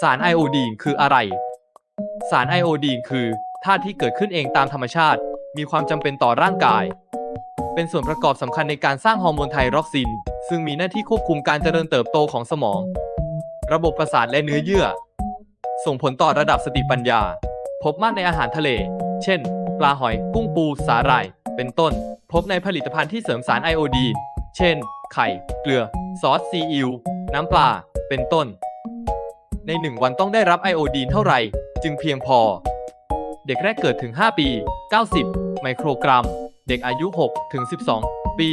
สารไอโอดีนคืออะไร สารไอโอดีนคือธาตุที่เกิดขึ้นเองตามธรรมชาติ มีความจำเป็นต่อร่างกาย เป็นส่วนประกอบสำคัญในการสร้างฮอร์โมนไทรอกซิน ซึ่งมีหน้าที่ควบคุมการเจริญเติบโตของสมอง ระบบประสาทและเนื้อเยื่อ ส่งผลต่อระดับสติปัญญา พบมากในอาหารทะเล เช่น ปลาหอย กุ้งปู สาหร่าย เป็นต้น พบในผลิตภัณฑ์ที่เสริมสารไอโอดีน เช่น ไข่ เกลือ ซอสซีอิ๊ว น้ำปลา เป็นต้น ใน 1 วันต้องได้รับไอโอดีนเท่าไหร่ จึงเพียงพอ เด็กแรกเกิดถึง 5 ปี 90 ไมโครกรัม เด็กอายุ 6 ถึง 12 ปี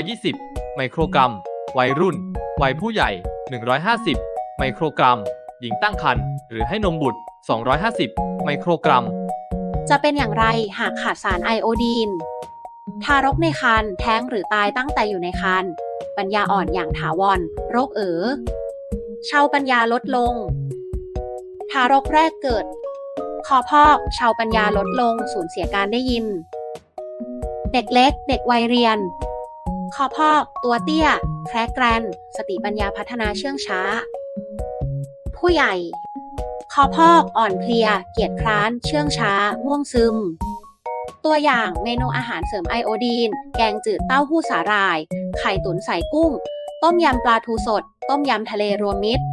120 ไมโครกรัม วัยรุ่น วัยผู้ใหญ่ 150 ไมโครกรัม หญิงตั้งครรภ์หรือให้นมบุตร 250 ไมโครกรัม จะเป็นอย่างไรหากขาดสารไอโอดีน ทารกในครรภ์แท้งหรือตายตั้งแต่อยู่ในครรภ์ปัญญาอ่อนอย่างถาวร โรคเอ๋อเชาวปัญญาลดลง ทารกแรกเกิด คอพอกเชาวปัญญาลดลง สูญเสียการได้ยิน เด็กเล็ก เด็กวัยเรียน คอพอก ตัวเตี้ย แคร์แกรน สติปัญญาพัฒนาเชื่องช้า ผู้ใหญ่ คอพอก อ่อนเพลีย เกียจคร้าน เชื่องช้า ง่วงซึม ตัวอย่างเมนูอาหารเสริมไอโอดีน แกงจืดเต้าหู้สาหร่าย ไข่ตุ๋นใส่กุ้ง ต้มยำปลาทูสด ต้มยำทะเลรวมมิตร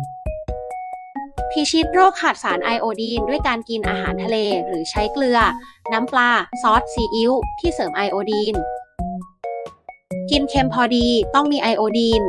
พิชิตโรคขาดสารไอโอดีน ด้วยการกินอาหารทะเลหรือใช้เกลือ น้ำปลา ซอสซีอิ๊วที่เสริมไอโอดีน กินเค็มพอดีต้องมีไอโอดีน